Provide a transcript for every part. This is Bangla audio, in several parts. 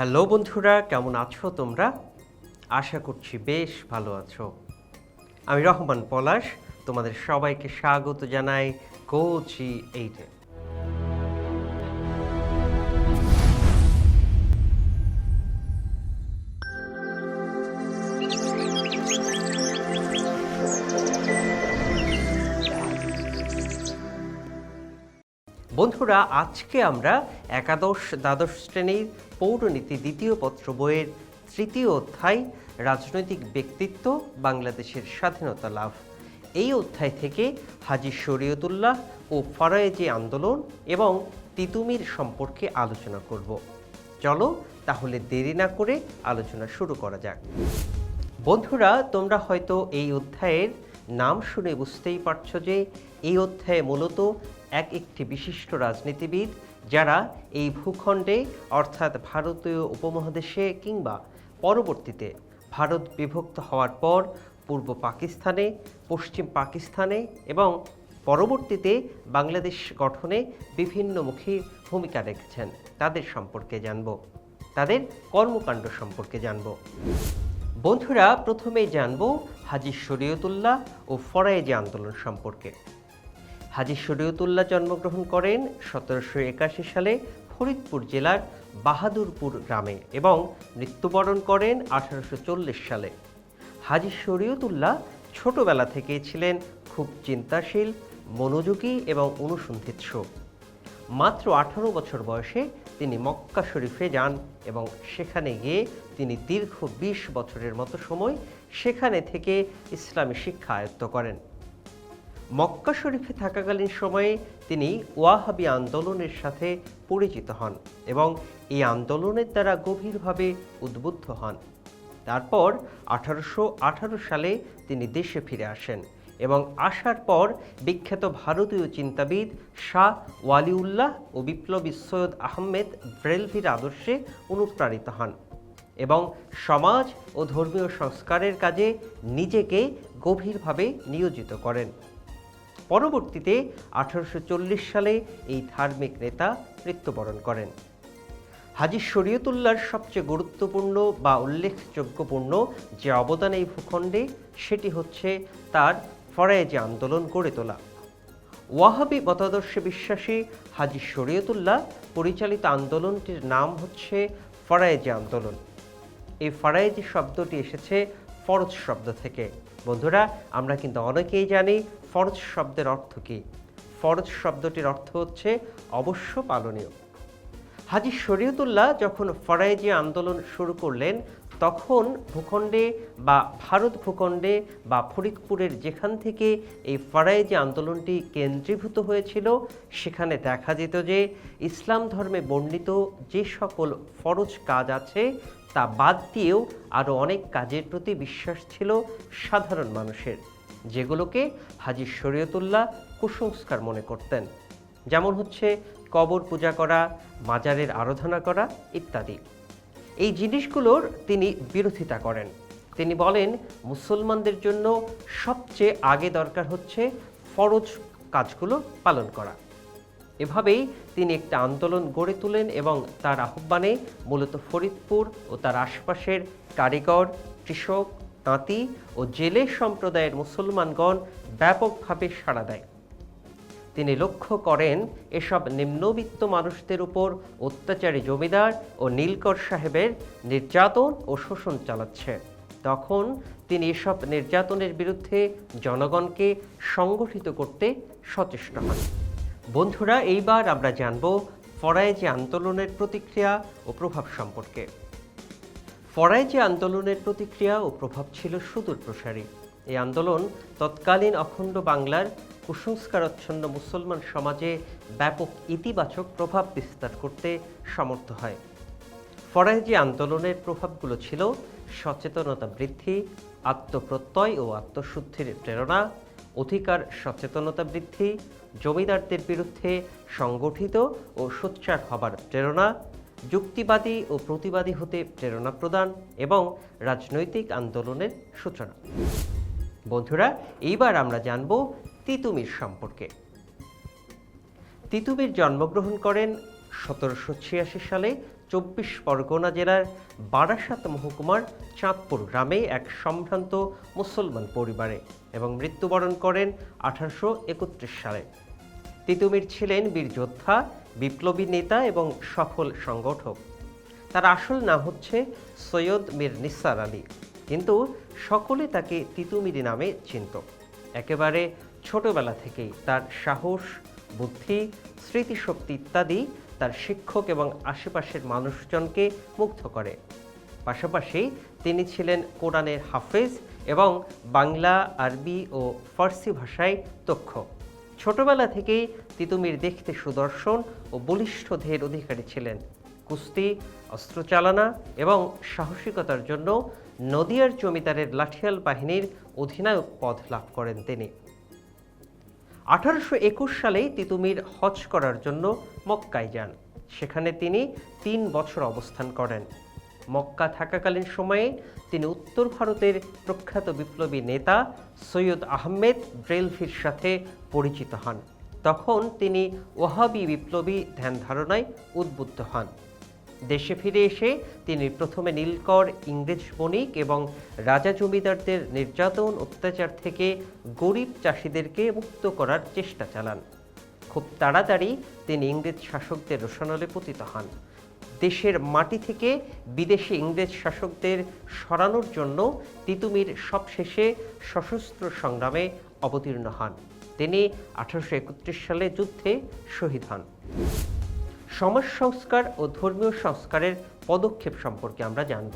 হ্যালো বন্ধুরা, কেমন আছো তোমরা? আশা করছি বেশ ভালো আছো। আমি রহমান পলাশ, তোমাদের সবাইকে স্বাগত জানাই কোচি এইটে। বন্ধুরা, আজকে আমরা একাদশ দ্বাদশ শ্রেণির পৌরনীতি দ্বিতীয় পত্র বইয়ের তৃতীয় অধ্যায়, রাজনৈতিক ব্যক্তিত্ব, বাংলাদেশের স্বাধীনতা লাভ। এই অধ্যায় থেকে হাজি শরীয়তুল্লাহ ও ফরায়েজি আন্দোলন এবং তিতুমির সম্পর্কে আলোচনা করব। চলো তাহলে দেরি না করে আলোচনা শুরু করা যাক। বন্ধুরা, তোমরা হয়তো এই অধ্যায়ের নাম শুনে বুঝতেই পারছ যে এই অধ্যায়ে মূলত এক একটি বিশিষ্ট রাজনীতিবিদ যারা এই ভূখণ্ডে, অর্থাৎ ভারতীয় উপমহাদেশে কিংবা পরবর্তীতে ভারত বিভক্ত হওয়ার পর পূর্ব পাকিস্তানে, পশ্চিম পাকিস্তানে এবং পরবর্তীতে বাংলাদেশ গঠনে বিভিন্নমুখী ভূমিকা রেখেছেন। তাদের সম্পর্কে জানব। তাদের কর্মকাণ্ড সম্পর্কে জানব। বন্ধুরা, প্রথমে জানব হাজি শরীয়তুল্লাহ ও ফরায়েজি আন্দোলন সম্পর্কে। হাজি শরীয়তুল্লাহ জন্মগ্রহণ করেন সতেরোশো একাশি সালে ফরিদপুর জেলার বাহাদুরপুর গ্রামে এবং মৃত্যুবরণ করেন আঠারোশো চল্লিশ সালে। হাজি শরীয়তুল্লাহ ছোটবেলা থেকে ছিলেন খুব চিন্তাশীল, মনোযোগী এবং অনুসন্ধিৎস। মাত্র আঠারো বছর বয়সে তিনি মক্কা শরীফে যান এবং সেখানে গিয়ে তিনি দীর্ঘ বিশ বছরের মতো সময় সেখানে থেকে ইসলামী শিক্ষা আয়ত্ত করেন। মক্কা শরীফে থাকাকালীন সময়ে তিনি ওয়াহাবি আন্দোলনের সাথে পরিচিত হন এবং এই আন্দোলনের দ্বারা গভীরভাবে উদ্বুদ্ধ হন। তারপর আঠারোশো আঠারো সালে তিনি দেশে ফিরে আসেন এবং আসার পর বিখ্যাত ভারতীয় চিন্তাবিদ শাহ ওয়ালিউল্লাহ ও বিপ্লবী সৈয়দ আহমেদ ব্রেলভির আদর্শে অনুপ্রাণিত হন এবং সমাজ ও ধর্মীয় সংস্কারের কাজে নিজেকে গভীরভাবে নিয়োজিত করেন। পরবর্তীতে আঠারোশো চল্লিশ সালে এই ধার্মিক নেতা মৃত্যুবরণ করেন। হাজি শরীয়তুল্লাহর সবচেয়ে গুরুত্বপূর্ণ বা উল্লেখযোগ্যপূর্ণ যে অবদান এই ভূখণ্ডে, সেটি হচ্ছে তার ফরায়েজি আন্দোলন গড়ে তোলা। ওয়াহাবি মতাদর্শে বিশ্বাসী হাজি শরীয়তুল্লাহ পরিচালিত আন্দোলনটির নাম হচ্ছে ফরায়েজি আন্দোলন। এই ফরায়েজি শব্দটি এসেছে ফরজ শব্দ থেকে। বন্ধুরা, আমরা কিন্তু অনেকেই জানি ফরজ শব্দের অর্থ কী? ফরজ শব্দটির অর্থ হচ্ছে অবশ্য পালনীয়। হাজি শরীয়তুল্লাহ যখন ফরাইজি আন্দোলন শুরু করলেন, তখন ভূখণ্ডে বা ভারত ভূখণ্ডে বা ফরিদপুরের যেখান থেকে এই ফরাইজি আন্দোলনটি কেন্দ্রীভূত হয়েছিল, সেখানে দেখা যেত যে ইসলাম ধর্মে বর্ণিত যে সকল ফরজ কাজ আছে, তা বাদ দিয়েও আরও অনেক কাজের প্রতি বিশ্বাস ছিল সাধারণ মানুষের। যেগুলোকে হাজি শরীয়তুল্লাহ কুসংস্কার মনে করতেন। যেমন হচ্ছে কবর পূজা করা, মাজারের আরাধনা করা ইত্যাদি। এই জিনিসগুলোর তিনি বিরোধিতা করেন। তিনি বলেন, মুসলমানদের জন্য সবচেয়ে আগে দরকার হচ্ছে ফরজ কাজগুলো পালন করা। এভাবেই তিনি একটা আন্দোলন গড়ে তোলেন এবং তার আহ্বানে মূলত ফরিদপুর ও তার আশপাশের কারিগর, কৃষক তাঁতি ও জেলে সম্প্রদায়ের মুসলমানগণ ব্যাপকভাবে সাড়া দেয়। তিনি লক্ষ্য করেন, এসব নিম্নবিত্ত মানুষদের উপর অত্যাচারী জমিদার ও নীলকর সাহেবের নির্যাতন ও শোষণ চালাচ্ছে। তখন তিনি এসব নির্যাতনের বিরুদ্ধে জনগণকে সংগঠিত করতে সচেষ্ট হন। বন্ধুরা, এইবার আমরা জানব ফরায়েজি আন্দোলনের প্রতিক্রিয়া ও প্রভাব সম্পর্কে। ফরায়েজি আন্দোলনের প্রতিক্রিয়া ও প্রভাব ছিল সুদূর প্রসারী। এই আন্দোলন তৎকালীন অখণ্ড বাংলার কুসংস্কারচ্ছন্ন মুসলমান সমাজে ব্যাপক ইতিবাচক প্রভাব বিস্তার করতে সমর্থ হয়। ফরাইজি আন্দোলনের প্রভাবগুলো ছিল সচেতনতা বৃদ্ধি, আত্মপ্রত্যয় ও আত্মশুদ্ধির প্রেরণা, অধিকার সচেতনতা বৃদ্ধি, জমিদারদের বিরুদ্ধে সংগঠিত ও সোচ্চার হবার প্রেরণা যুক্তিবাদী ও প্রতিবাদী হতে প্রেরণা প্রদান এবং রাজনৈতিক আন্দোলনের সূচনা। বন্ধুরা, এইবার আমরা জানব তিতুমির সম্পর্কে। তিতুমির জন্মগ্রহণ করেন সতেরোশো ছিয়াশি সালে চব্বিশ পরগনা জেলার বারাসাত মহকুমার চাঁদপুর গ্রামে এক সম্ভ্রান্ত মুসলমান পরিবারে এবং মৃত্যুবরণ করেন আঠারোশো একত্রিশ সালে। তিতুমির ছিলেন বীর যোদ্ধা বিপ্লবী নেতা এবং সফল সংগঠক। তার আসল নাম হচ্ছে সৈয়দ মীর নিসার আলী। কিন্তু সকলে তাকে তিতুমিরি নামে চিনত। একেবারে ছোটবেলা থেকেই তার সাহস, বুদ্ধি, স্মৃতিশক্তি ইত্যাদি তার শিক্ষক এবং আশেপাশের মানুষজনকে মুগ্ধ করে। পাশাপাশি তিনি ছিলেন কোরআনের হাফেজ এবং বাংলা, আরবি ও ফার্সি ভাষায় দক্ষ। ছোটবেলা থেকেই তিতুমির দেখতে সুদর্শন ও বলিষ্ঠ ধের অধিকারী ছিলেন। কুস্তি, অস্ত্রচালনা এবং সাহসিকতার জন্য নদিয়ার জমিদারের লাঠিয়াল বাহিনীর অধিনায়ক পদ লাভ করেন তিনি। আঠারোশো একুশ সালেই তিতুমির হজ করার জন্য মক্কায় যান। সেখানে তিনি তিন বছর অবস্থান করেন। মক্কা থাকাকালীন সময়ে তিনি উত্তর ভারতের প্রখ্যাত বিপ্লবী নেতা সৈয়দ আহমেদ ব্রেলভির সাথে পরিচিত হন। তখন তিনি ওহাবি বিপ্লবী ধ্যান ধারণায় উদ্বুদ্ধ হন। দেশে ফিরে এসে তিনি প্রথমে নীলকর, ইংরেজ বণিক এবং রাজা জমিদারদের নির্যাতন, অত্যাচার থেকে গরিব চাষিদেরকে মুক্ত করার চেষ্টা চালান। খুব তাড়াতাড়ি তিনি ইংরেজ শাসকদের রোশানলে পতিত হন। দেশের মাটি থেকে বিদেশি ইংরেজ শাসকদের সরানোর জন্য তিতুমির সবশেষে সশস্ত্র সংগ্রামে অবতীর্ণ হন। তিনি আঠারোশো একত্রিশ সালে যুদ্ধে শহীদ হন। সমাজ সংস্কার ও ধর্মীয় সংস্কারের পদক্ষেপ সম্পর্কে আমরা জানব।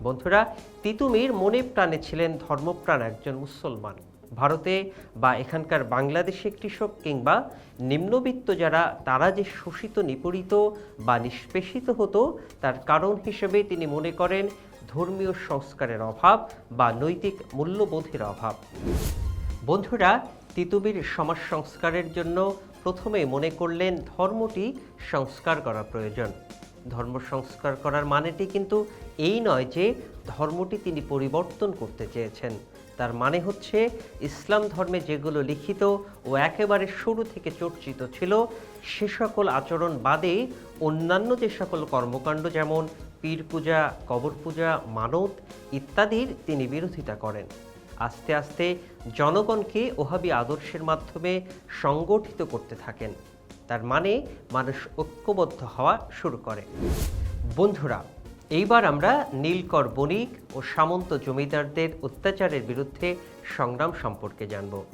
বন্ধুরা, তিতুমির মনে প্রাণে ছিলেন ধর্মপ্রাণ একজন মুসলমান। ভারতে বা এখানকার বাংলাদেশে কৃষক কিংবা নিম্নবিত্ত যারা, তারা যে শোষিত, নিপীড়িত বা নিষ্পেষিত হতো, তার কারণ হিসেবে তিনি মনে করেন ধর্মীয় সংস্কারের অভাব বা নৈতিক মূল্যবোধের অভাব। বন্ধুরা তিতুমির সমাজ সংস্কারের জন্য প্রথমে মনে করলেন ধর্মটি সংস্কার করা প্রয়োজন। ধর্ম সংস্কার করার মানেটি কিন্তু এই নয় যে ধর্মটি তিনি পরিবর্তন করতে চেয়েছেন। তার মানে হচ্ছে ইসলাম ধর্মে যেগুলো লিখিত ও একেবারে শুরু থেকে চর্চিত ছিল, সে সকল আচরণ বাদে অন্যান্য যে সকল কর্মকাণ্ড যেমন পীর পূজা কবর পূজা মানত ইত্যাদির তিনি বিরোধিতা করেন। আস্তে আস্তে জনগণকে ওহাবি আদর্শের মাধ্যমে সংগঠিত করতে থাকেন। তার মানে মানুষ ঐক্যবদ্ধ হওয়া শুরু করে। বন্ধুরা, এইবার আমরা নীলকর বণিক ও সামন্ত জমিদারদের অত্যাচারের বিরুদ্ধে সংগ্রাম সম্পর্কে জানব।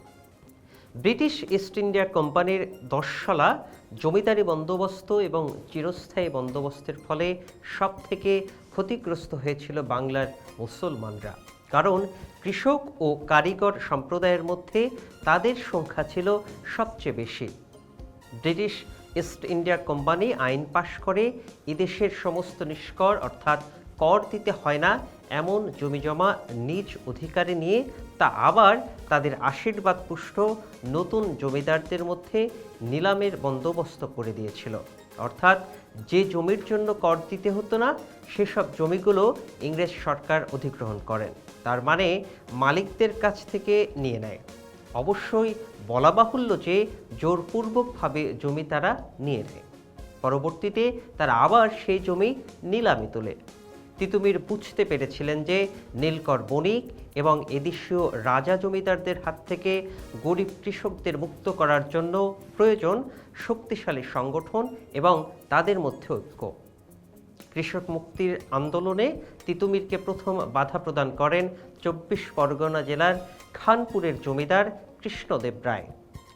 ব্রিটিশ ইস্ট ইন্ডিয়া কোম্পানির দশশলা জমিদারি বন্দোবস্ত এবং চিরস্থায়ী বন্দোবস্তের ফলে সব থেকে ক্ষতিগ্রস্ত হয়েছিল বাংলার মুসলমানরা। কারণ কৃষক ও কারিগর সম্প্রদায়ের মধ্যে তাদের সংখ্যা ছিল সবচেয়ে বেশি। ব্রিটিশ ইস্ট ইন্ডিয়া কোম্পানি আইন পাশ করে এদেশের সমস্ত নিষ্কর অর্থাৎ কর দিতে হয় না এমন জমিজমা নিজ অধিকারে নিয়ে তা আবার তাদের আশীর্বাদ পুষ্ট নতুন জমিদারদের মধ্যে নিলামের বন্দোবস্ত করে দিয়েছিল। অর্থাৎ যে জমির জন্য কর দিতে হতো না, সেসব জমিগুলো ইংরেজ সরকার অধিগ্রহণ করেন। তার মানে মালিকদের কাছ থেকে নিয়ে নেয়। অবশ্যই বলা বাহুল্য যে জোরপূর্বকভাবে জমি তারা নিয়ে নেয়। পরবর্তীতে তারা আবার সেই জমি নিলামে তোলে। তিতুমির বুঝতে পেরেছিলেন যে নীলকর বণিক এবং এদেশীয় রাজা জমিদারদের হাত থেকে গরিব কৃষকদের মুক্ত করার জন্য প্রয়োজন শক্তিশালী সংগঠন এবং তাদের মধ্যে ঐক্য। কৃষক মুক্তির আন্দোলনে তিতুমিরকে প্রথম বাধা প্রদান করেন চব্বিশ পরগনা জেলার খানপুরের জমিদার কৃষ্ণদেব রায়।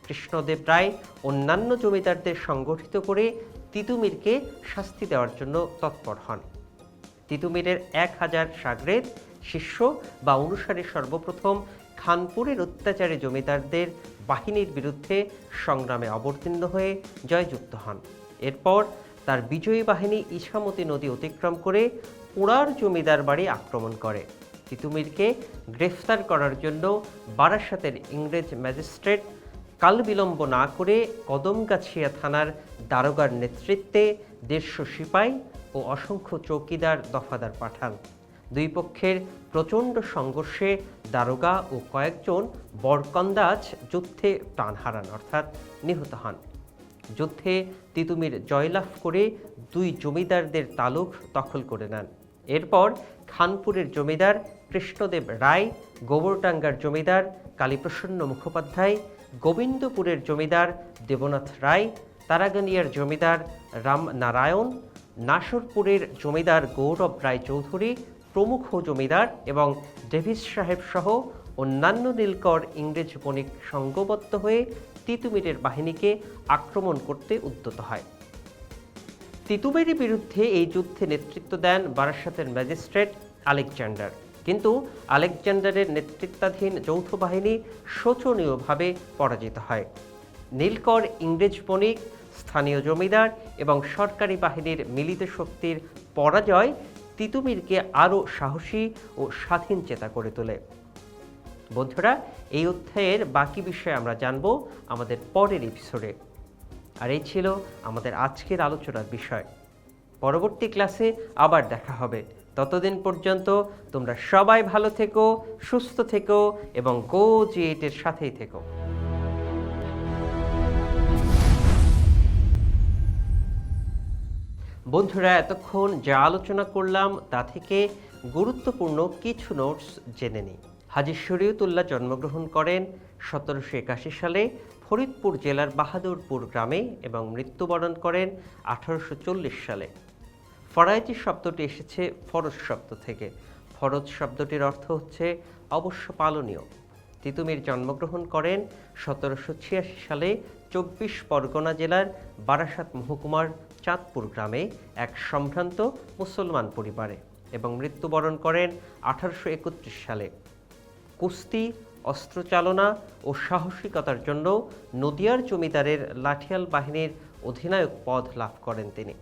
কৃষ্ণদেব রায় অন্যান্য জমিদারদের সংগঠিত করে তিতুমিরকে শাস্তি দেওয়ার জন্য তৎপর হন। তিতুমিরের এক হাজার সাগরেদ শিষ্য বা অনুসারী সর্বপ্রথম খানপুরের অত্যাচারী জমিদারদের বাহিনীর বিরুদ্ধে সংগ্রামে অবতীর্ণ হয়ে জয়যুক্ত হন। এরপর তার বিজয়ী বাহিনী ইছামতি নদী অতিক্রম করে পোড়ার জমিদার বাড়ি আক্রমণ করে। তিতুমিরকে গ্রেফতার করার জন্য বারাসাতের ইংরেজ ম্যাজিস্ট্রেট কাল বিলম্ব না করে কদমগাছিয়া থানার দারোগার নেতৃত্বে দেড়শো সিপাই ও অসংখ্য চৌকিদার দফাদার পাঠান। দুই পক্ষের প্রচণ্ড সংঘর্ষে দারোগা ও কয়েকজন বরকন্দাজ যুদ্ধে প্রাণ হারান, অর্থাৎ নিহত হন। যুদ্ধে তিতুমির জয়লাভ করে দুই জমিদারদের তালুক দখল করে নেন। এরপর খানপুরের জমিদার কৃষ্ণদেব রায়, গোবরটাঙ্গার জমিদার কালীপ্রসন্ন মুখোপাধ্যায়, গোবিন্দপুরের জমিদার দেবনাথ রায়, তারাগানিয়ার জমিদার রাম নারায়ণ নাসরপুরের জমিদার গৌরব রায় চৌধুরী প্রমুখ জমিদার এবং ডেভিস সাহেব সহ অন্যান্য নীলকর ইংরেজ বণিক সঙ্গবদ্ধ হয়ে তিতুমিরের বাহিনীকে আক্রমণ করতে উদ্যত হয়। তিতুমিরের বিরুদ্ধে এই যুদ্ধে নেতৃত্ব দেন বারাসাতের ম্যাজিস্ট্রেট আলেকজান্ডার। কিন্তু আলেকজান্ডারের নেতৃত্বাধীন যৌথ বাহিনী শোচনীয়ভাবে পরাজিত হয়। নীলকর ইংরেজ বণিক, স্থানীয় জমিদার এবং সরকারি বাহিনীর মিলিত শক্তির পরাজয় তিতুমিরকে আরও সাহসী ও স্বাধীন চেতা করে তোলে। বন্ধুরা, এই অধ্যায়ের বাকি বিষয়ে আমরা জানব আমাদের পরের এপিসোডে আর এই ছিল আমাদের আজকের আলোচনার বিষয়। পরবর্তী ক্লাসে আবার দেখা হবে। ততদিন পর্যন্ত তোমরা সবাই ভালো থেকো, সুস্থ থেকো এবং গো জি এইটের সাথেই থেকো। বন্ধুরা, এতক্ষণ যা আলোচনা করলাম তা থেকে গুরুত্বপূর্ণ কিছু নোটস জেনে নিই। হাজি শরীয়তুল্লাহ জন্মগ্রহণ করেন সতেরোশো একাশি সালে, ফরিদপুর জেলার বাহাদুরপুর গ্রামে এবং মৃত্যুবরণ করেন আঠারোশো চল্লিশ সালে। ফরায়েজি শব্দটি এসেছে ফরজ শব্দ থেকে। ফরজ শব্দটির অর্থ হচ্ছে অবশ্য পালনীয়। তিতুমির জন্মগ্রহণ করেন সতেরোশো ছিয়াশি সালে চব্বিশ পরগনা জেলার বারাসাত মহকুমার চাঁদপুর গ্রামে এক সম্ভ্রান্ত মুসলমান পরিবারে এবং মৃত্যুবরণ করেন আঠারোশো একত্রিশ সালে। কুস্তি অস্ত্রচালনা ও সাহসিকতার জন্য নদিয়ার জমিদারের লাঠিয়াল বাহিনীর অধিনায়ক পদ লাভ করেন তিনি।